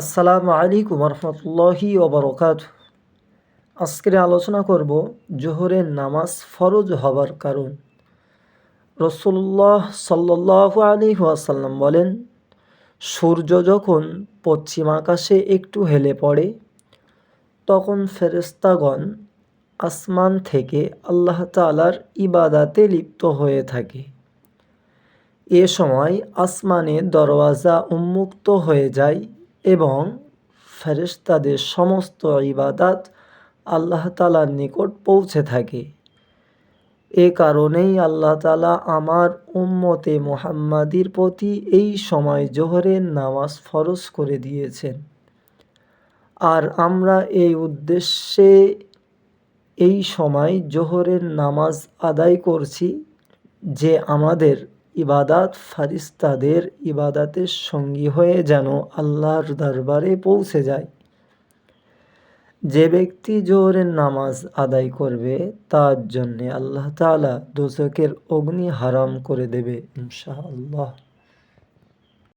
আসসালামু আলাইকুম রহমতুল্লাহি ওবরকাত। আজকের আলোচনা করব জোহরের নামাজ ফরজ হবার কারণ। রসুল্লাহ সাল্লাহ আলী ওয়াসাল্লাম বলেন, সূর্য যখন পশ্চিম আকাশে একটু হেলে পড়ে, তখন ফেরেস্তাগণ আসমান থেকে আল্লাহ তালার ইবাদাতে লিপ্ত হয়ে থাকে। এ সময় আসমানে দরওয়াজা উন্মুক্ত হয়ে যায় এবং ফেরেশতাদের সমস্ত ইবাদাত আল্লাহ তালার নিকট পৌঁছে থাকে। এ কারণেই আল্লাহ তালা আমার উম্মতে মোহাম্মাদির প্রতি এই সময় জোহরের নামাজ ফরজ করে দিয়েছেন। আর আমরা এই উদ্দেশ্যে এই সময় জোহরের নামাজ আদায় করছি যে আমাদের ইবাদাত ফারিস্তাদের ইবাদাতের সঙ্গী হয়ে যেন আল্লাহর দরবারে পৌঁছে যায়। যে ব্যক্তি জোহরের নামাজ আদায় করবে, তার জন্যে আল্লাহ তালা দোষকের অগ্নি হারাম করে দেবে, ইনশাআল্লাহ।